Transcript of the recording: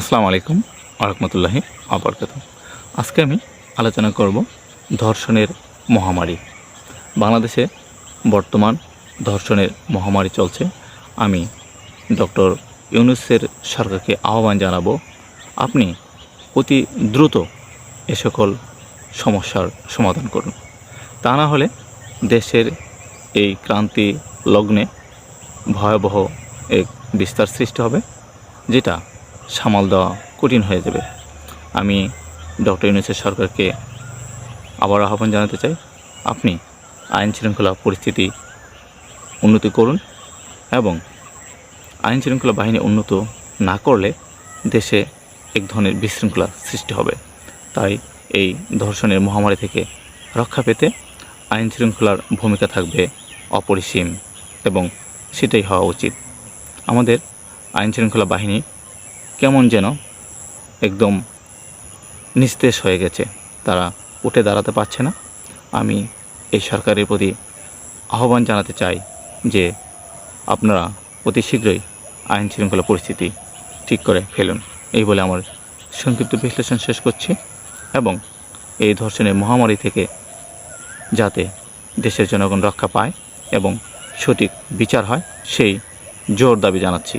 আসসালামু আলাইকুম আরহামতুল্লাহি আবরকাত আজকে আমি আলোচনা করব ধর্ষণের মহামারী। বাংলাদেশে বর্তমান ধর্ষণের মহামারী চলছে। আমি ডক্টর ইউনুসের সরকারকে আহ্বান জানাব, আপনি অতি দ্রুত এ সকল সমস্যার সমাধান করুন। তা না হলে দেশের এই ক্রান্তি লগ্নে ভয়াবহ এক বিস্তার সৃষ্টি হবে, যেটা সামাল দেওয়া কঠিন হয়ে যাবে। আমি ডক্টর ইউনুসের সরকারকে আবার আহ্বান জানাতে চাই, আপনি আইন শৃঙ্খলা পরিস্থিতি উন্নতি করুন এবং আইন শৃঙ্খলা বাহিনী উন্নত না করলে দেশে এক ধরনের বিশৃঙ্খলা সৃষ্টি হবে। তাই এই ধর্ষণের মহামারী থেকে রক্ষা পেতে আইন শৃঙ্খলার ভূমিকা থাকবে অপরিসীম এবং সেটাই হওয়া উচিত। আমাদের আইন শৃঙ্খলা বাহিনী কেমন যেন একদম নিস্তেজ হয়ে গেছে। তারা উঠে দাঁড়াতে পারছে না। আমি এই সরকারের প্রতি আহ্বান জানাতে চাই যে আপনারা অতি শীঘ্রই আইন শৃঙ্খলা পরিস্থিতি ঠিক করে ফেলুন। এই বলে আমার সংক্ষিপ্ত বিশ্লেষণ শেষ করছি এবং এই ধর্ষণের মহামারী থেকে যাতে দেশের জনগণ রক্ষা পায় এবং সঠিক বিচার হয়, সেই জোর দাবি জানাচ্ছি।